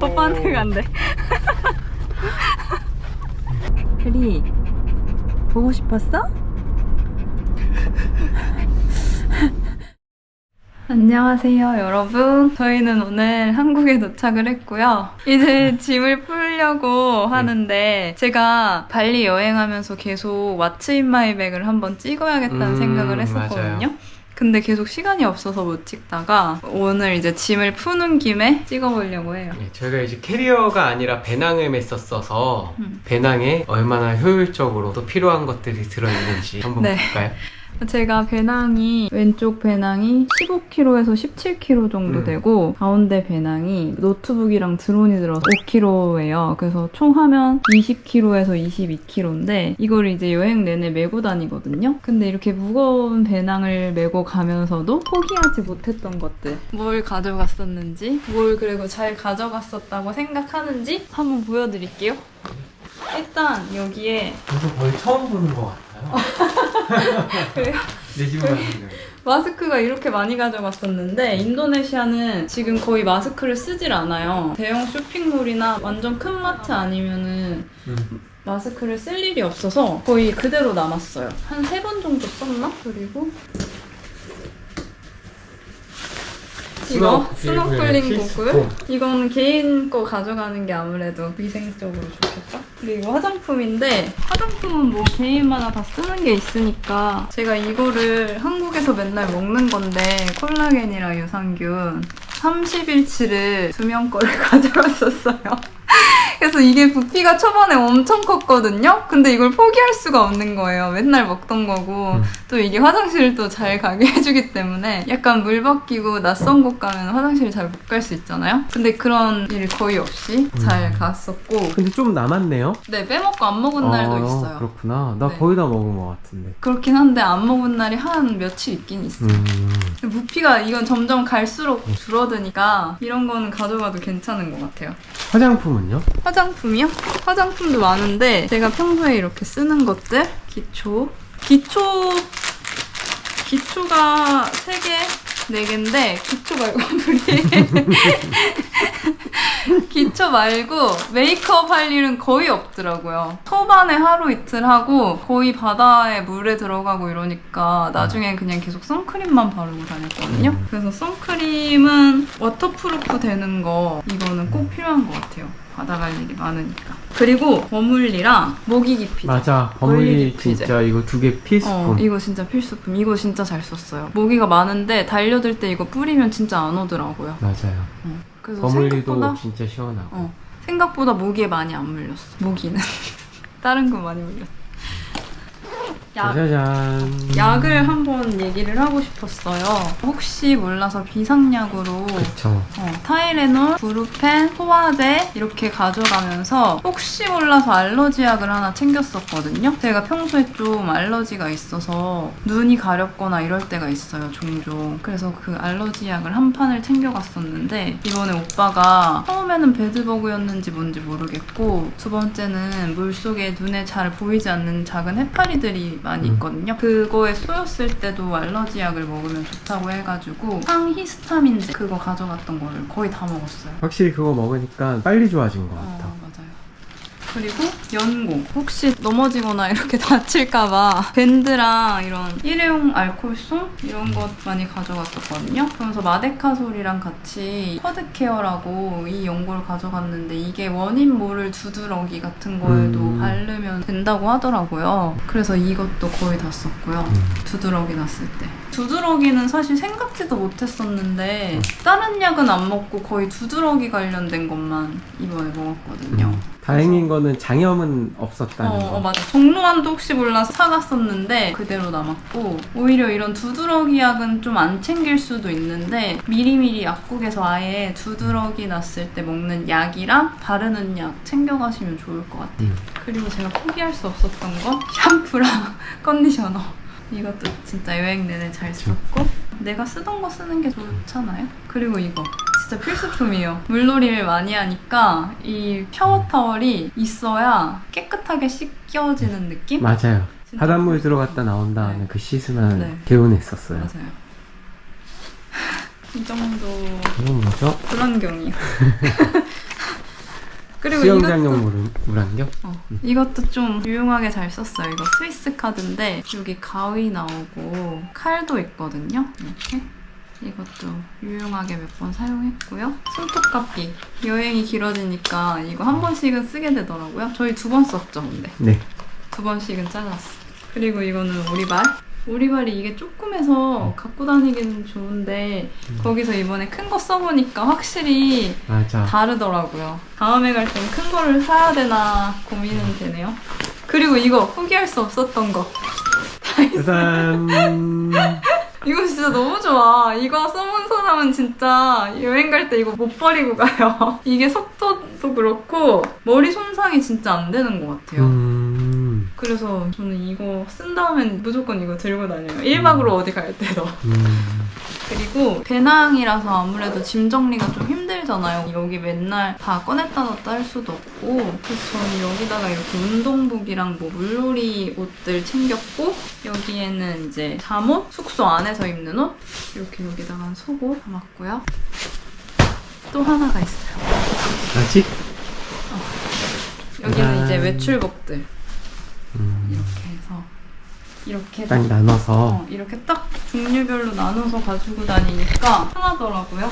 오빠한테 간대. 혜리, 보고 싶었어? 안녕하세요, 여러분. 저희는 오늘 한국에 도착을 했고요. 이제 짐을 풀려고 하는데, 제가 발리 여행하면서 계속 왓츠 인 마이 백을 한번 찍어야겠다는 음, 생각을 했었거든요. 맞아요. 근데 계속 시간이 없어서 못 찍다가 오늘 이제 짐을 푸는 김에 찍어보려고 해요. 네, 저희가 이제 캐리어가 아니라 배낭을 맸었어서 음. 배낭에 얼마나 효율적으로 또 필요한 것들이 들어있는지 한번 네. 볼까요? 제가 배낭이 왼쪽 배낭이 15kg에서 17kg 정도 음. 되고 가운데 배낭이 노트북이랑 드론이 들어서 5kg예요. 그래서 총 하면 20kg에서 22kg인데 이걸 이제 여행 내내 메고 다니거든요. 근데 이렇게 무거운 배낭을 메고 가면서도 포기하지 못했던 것들 뭘 가져갔었는지 뭘 그리고 잘 가져갔었다고 생각하는지 한번 보여드릴게요. 일단 여기에 저도 거의 처음 보는 것 같아요. 그래요? 내 집은 아니에요. 마스크가 이렇게 많이 가져갔었는데 인도네시아는 지금 거의 마스크를 쓰질 않아요. 대형 쇼핑몰이나 완전 큰 마트 아니면은 음. 마스크를 쓸 일이 없어서 거의 그대로 남았어요. 한 세 번 정도 썼나? 그리고 이거 스노클링. 고글 이건 개인 거 가져가는 게 아무래도 위생적으로 좋겠다? 그리고 화장품인데 화장품은 뭐 개인마다 다 쓰는 게 있으니까 제가 이거를 한국에서 맨날 먹는 건데 콜라겐이랑 유산균 30일치를 두 명 거를 가져갔었어요 그래서 이게 부피가 초반에 엄청 컸거든요. 근데 이걸 포기할 수가 없는 거예요. 맨날 먹던 거고 음. 또 이게 화장실을 또 잘 가게 해주기 때문에 약간 물 벗기고 낯선 곳 가면 화장실 잘 못 갈 수 있잖아요. 근데 그런 일이 거의 없이 잘 음. 갔었고 근데 좀 남았네요? 네 빼먹고 안 먹은 날도 아, 있어요. 그렇구나. 나 네. 거의 다 먹은 것 같은데. 그렇긴 한데 안 먹은 날이 한 며칠 있긴 있어요. 음. 부피가 이건 점점 갈수록 줄어드니까 이런 거는 가져가도 괜찮은 것 같아요. 화장품은요? 화장품이요? 화장품도 많은데 제가 평소에 이렇게 쓰는 것들 기초 기초 기초가 3개, 4개인데 기초 말고 우리 기초 말고 메이크업 할 일은 거의 없더라고요. 초반에 하루 이틀 하고 거의 바다에 물에 들어가고 이러니까 나중엔 그냥 계속 선크림만 바르고 다녔거든요. 음. 그래서 선크림은 워터프루프 되는 거 이거는 꼭 필요한 것 같아요. 바다 갈 일이 많으니까. 그리고 버물리랑 모기 기피제. 맞아. 버물리 피제. 진짜 이거 두 개 필수품. 어, 이거 진짜 필수품. 이거 진짜 잘 썼어요. 모기가 많은데 달려들 때 이거 뿌리면 진짜 안 오더라고요. 맞아요. 어, 그래서 버물리도 생각보다 진짜 시원하고. 어, 생각보다 모기에 많이 안 물렸어. 모기는 다른 거 많이 물렸어. 약, 짜자잔. 약을 한번 얘기를 하고 싶었어요. 혹시 몰라서 비상약으로 그쵸. 어, 타이레놀, 브루펜, 소화제 이렇게 가져가면서 혹시 몰라서 알러지 약을 하나 챙겼었거든요. 제가 평소에 좀 알러지가 있어서 눈이 가렵거나 이럴 때가 있어요, 종종. 그래서 그 알러지 약을 한 판을 챙겨갔었는데 이번에 오빠가 처음에는 배드버그였는지 뭔지 모르겠고 두 번째는 물속에 눈에 잘 보이지 않는 작은 해파리들이 많이 음. 있거든요. 그거에 쏘였을 때도 알러지 약을 먹으면 좋다고 해가지고 항히스타민제 그거 가져갔던 거를 거의 다 먹었어요. 확실히 그거 먹으니까 빨리 좋아진 것 같아. 그리고 연고. 혹시 넘어지거나 이렇게 다칠까봐 밴드랑 이런 일회용 알콜솜 이런 것 많이 가져갔었거든요. 그러면서 마데카솔이랑 같이 쿼드케어라고 이 연고를 가져갔는데 이게 원인 모를 두드러기 같은 거에도 음. 바르면 된다고 하더라고요. 그래서 이것도 거의 다 썼고요. 음. 두드러기 났을 때. 두드러기는 사실 생각지도 못했었는데 음. 다른 약은 안 먹고 거의 두드러기 관련된 것만 이번에 먹었거든요. 음. 다행인 거는 장염은 없었다는 어, 거. 어, 맞아. 정로환도 혹시 몰라서 사갔었는데 그대로 남았고 오히려 이런 두드러기 약은 좀 안 챙길 수도 있는데 미리미리 약국에서 아예 두드러기 났을 때 먹는 약이랑 바르는 약 챙겨가시면 좋을 것 같아요. 음. 그리고 제가 포기할 수 없었던 건 샴푸랑 컨디셔너. 이것도 진짜 여행 내내 잘 썼고 내가 쓰던 거 쓰는 게 좋잖아요. 그리고 이거 진짜 필수품이에요. 물놀이를 많이 하니까 이 샤워 타월이 있어야 깨끗하게 씻겨지는 느낌? 맞아요. 바닷물 들어갔다 나온 다음에 네. 그 씻으면 네. 개운했었어요. 맞아요. 이 정도 이건 뭐죠? 불안경이요. 그리고 수영장용 이것도 물, 물안경? 어, 이것도 좀 유용하게 잘 썼어요. 이거 스위스 카드인데 여기 가위 나오고 칼도 있거든요. 이렇게 이것도 유용하게 몇 번 사용했고요. 손톱깎이 여행이 길어지니까 이거 한 번씩은 쓰게 되더라고요. 저희 두 번 썼죠, 근데 네. 두 번씩은 잘랐어. 그리고 이거는 오리발. 오리발이 이게 조금해서 갖고 다니기는 좋은데 거기서 이번에 큰 거 써보니까 확실히 맞아. 다르더라고요. 다음에 갈 땐 큰 거를 사야 되나 고민은 되네요. 그리고 이거 포기할 수 없었던 거. 짜잔. 이거 진짜 너무 좋아. 이거 써본 사람은 진짜 여행 갈 때 이거 못 버리고 가요. 이게 속도도 그렇고 머리 손상이 진짜 안 되는 것 같아요. 음. 그래서 저는 이거 쓴 다음엔 무조건 이거 들고 다녀요. 1박으로 어디 갈 때도. 음. 그리고 배낭이라서 아무래도 짐 정리가 좀 힘들잖아요. 여기 맨날 다 꺼냈다 놨다 할 수도 없고 그래서 저는 여기다가 이렇게 운동복이랑 뭐 물놀이 옷들 챙겼고 여기에는 이제 잠옷, 숙소 안에서 입는 옷 이렇게 여기다가 속옷 담았고요. 또 하나가 있어요. 아직? 여기는 짠. 이제 외출복들 음. 이렇게 해서 이렇게 딱 나눠서. 어, 이렇게 딱 종류별로 나눠서 가지고 다니니까 편하더라고요.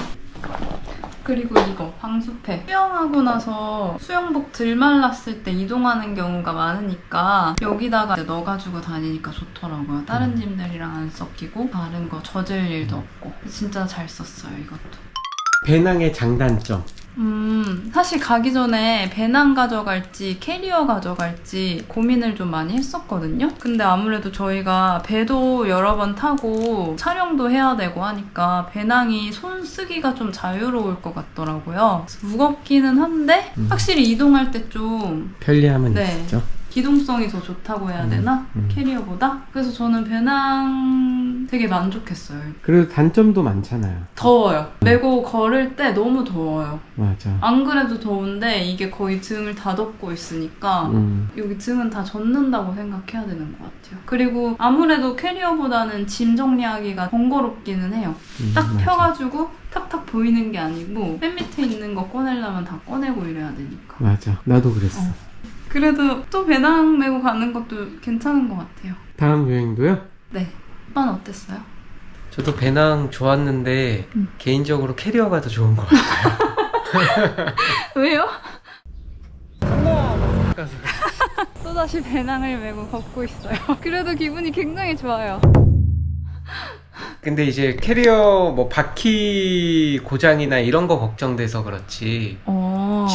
그리고 이거 방수팩 수영하고 나서 수영복 들 말랐을 때 이동하는 경우가 많으니까 여기다가 넣어가지고 다니니까 좋더라고요. 다른 짐들이랑 안 섞이고 다른 거 젖을 일도 없고 진짜 잘 썼어요 이것도. 배낭의 장단점. 음, 사실 가기 전에 배낭 가져갈지 캐리어 가져갈지 고민을 좀 많이 했었거든요. 근데 아무래도 저희가 배도 여러 번 타고 촬영도 해야 되고 하니까 배낭이 손 쓰기가 좀 자유로울 것 같더라고요. 무겁기는 한데 음. 확실히 이동할 때 좀 편리함은 네. 있죠. 기동성이 더 좋다고 해야 음, 되나? 음. 캐리어보다? 그래서 저는 배낭 되게 만족했어요. 그리고 단점도 많잖아요. 더워요. 메고 걸을 때 너무 더워요. 맞아. 안 그래도 더운데 이게 거의 등을 다 덮고 있으니까 음. 여기 등은 다 젖는다고 생각해야 되는 것 같아요. 그리고 아무래도 캐리어보다는 짐 정리하기가 번거롭기는 해요. 음, 딱 맞아. 펴가지고 탁탁 보이는 게 아니고 맨 밑에 있는 거 꺼내려면 다 꺼내고 이래야 되니까. 맞아. 나도 그랬어. 어. 그래도 또 배낭 메고 가는 것도 괜찮은 것 같아요. 다음 여행도요? 네. 오빠는 어땠어요? 저도 배낭 좋았는데 음. 개인적으로 캐리어가 더 좋은 것 같아요. 왜요? 또다시 배낭을 메고 걷고 있어요. 그래도 기분이 굉장히 좋아요. 근데 이제 캐리어 뭐 바퀴 고장이나 이런 거 걱정돼서 그렇지 어.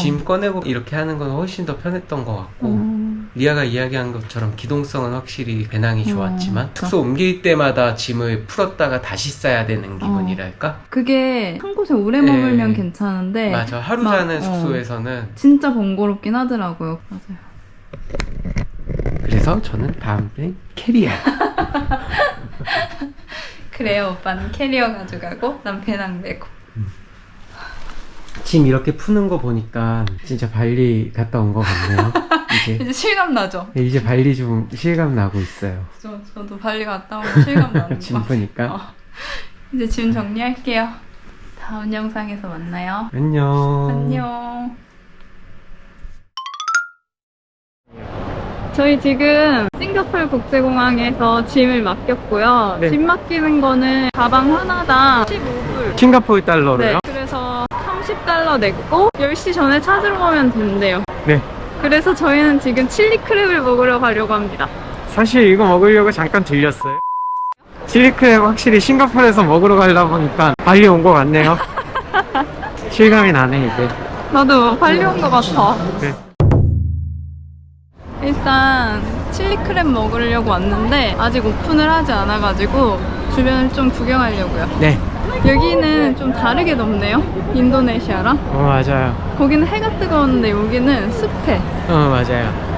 짐 꺼내고 이렇게 하는 건 훨씬 더 편했던 것 같고 음. 리아가 이야기한 것처럼 기동성은 확실히 배낭이 좋았지만 음. 숙소 옮길 때마다 짐을 풀었다가 다시 싸야 되는 기분이랄까? 그게 한 곳에 오래 머물면 네. 괜찮은데 맞아 하루 막, 자는 어. 숙소에서는 진짜 번거롭긴 하더라고요. 맞아요. 그래서 저는 다음에 캐리어 그래요, 오빠는 캐리어 가져가고 난 배낭 메고. 짐 이렇게 푸는 거 보니까 진짜 발리 갔다 온것 같네요 이제 이제 실감 나죠? 이제 발리 좀 실감 나고 있어요 저, 저도 발리 갔다 오면 실감 나는 짐것 같아요. 푸니까 어. 이제 짐 정리할게요. 다음 영상에서 만나요. 안녕 안녕. 저희 지금 싱가포르 국제공항에서 짐을 맡겼고요. 네. 짐 맡기는 거는 가방 하나당 15불. 싱가포르 달러로요? 네, 그래서 30달러 냈고 10시 전에 찾으러 오면 된대요. 네. 그래서 저희는 지금 칠리 크랩을 먹으러 가려고 합니다. 사실 이거 먹으려고 잠깐 들렸어요. 칠리크랩 확실히 싱가포르에서 먹으러 가려다 보니까 발리 온 것 같네요. 실감이 나네 이제. 나도 빨리 온 것 같아. 네. 일단 칠리 크랩 먹으려고 왔는데 아직 오픈을 하지 않아가지고 주변을 좀 구경하려고요. 네. 여기는 좀 다르게 덥네요. 인도네시아랑. 어 맞아요. 거기는 해가 뜨거웠는데 여기는 습해. 어 맞아요.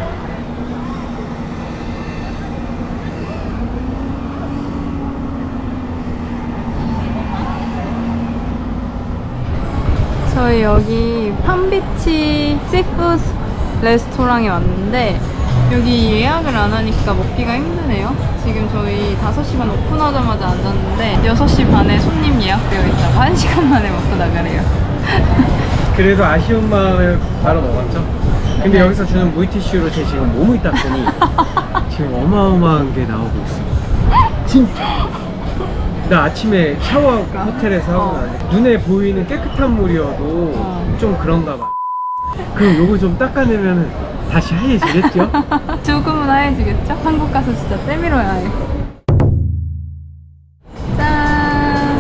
저희 여기 팜비치 시푸드 레스토랑에 왔는데 여기 예약을 안 하니까 먹기가 힘드네요. 지금 저희 5시 반 오픈하자마자 앉았는데 6시 반에 손님 예약되어 있다고 1시간 만에 먹고 나가래요. 그래도 아쉬운 마음에 바로 먹었죠. 근데 여기서 주는 물티슈로 제 지금 몸을 닦으니 지금 어마어마한 게 나오고 있어. 진짜. 나 아침에 샤워 호텔에서 하고 어. 나니 눈에 보이는 깨끗한 물이어도 어. 좀 그런가 봐. 그럼 요거 좀 닦아내면 다시 하얘지겠죠? 조금은 하얘지겠죠? 한국 가서 진짜 때밀어야 해. 짠!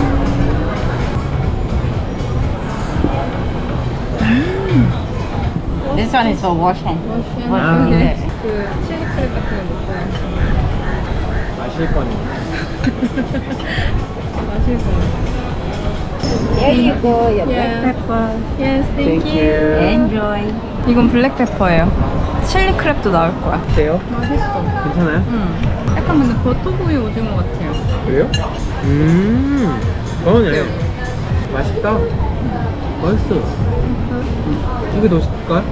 This one is for washing. 아. 네. 그 칠리 크랩 같은 거 먹어요. 마실 거니. 마시고. There you go, your Yeah. black pepper. Yes, thank, Thank you. you. Enjoy. 이건 블랙페퍼예요. 칠리 크랩도 나올 거야. 어때요? 맛있어. 괜찮아요? 음. 약간 근데 버터구이 오징어 같아요. 그래요? 음. 그러네. 어때요? 맛있다. 맛있어. 음. 이거 넣으실까?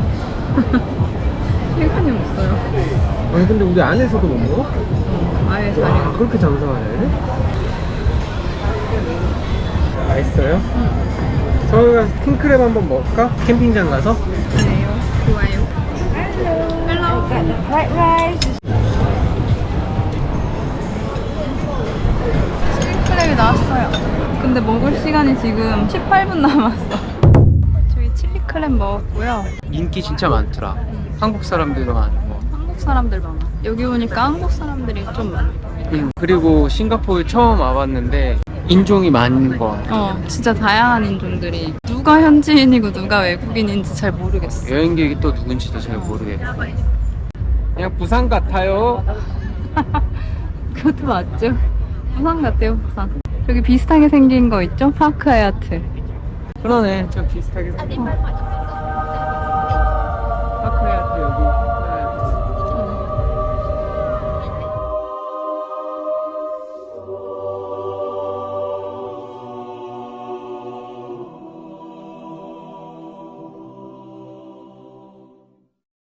실컷이 없어요. 아니 근데 우리 안에서도 못 먹어? 아예 자리 와 그렇게 장사가 돼? 맛있어요? 응. 서울 가서 킹크랩 한번 먹을까? 캠핑장 가서? 그래요. 좋아요. Got the fried rice. 칠리크랩이 나왔어요. 근데 먹을 시간이 지금 18분 남았어. 저희 칠리크랩 먹었고요. 인기 진짜 많더라 한국 사람들도 많고 한국 사람들 많아. 여기 오니까 한국 사람들이 좀 많아. 음, 그리고 싱가포르 처음 와봤는데 인종이 많은 거 같아 어, 진짜 다양한 인종들이 누가 현지인이고 누가 외국인인지 잘 모르겠어. 여행객이 또 누군지도 잘 모르겠고 그냥 부산 같아요 그것도 맞죠? 부산 같아요, 부산. 여기 비슷하게 생긴 거 있죠? 파크 하얏트. 그러네 좀 비슷하게 생긴 파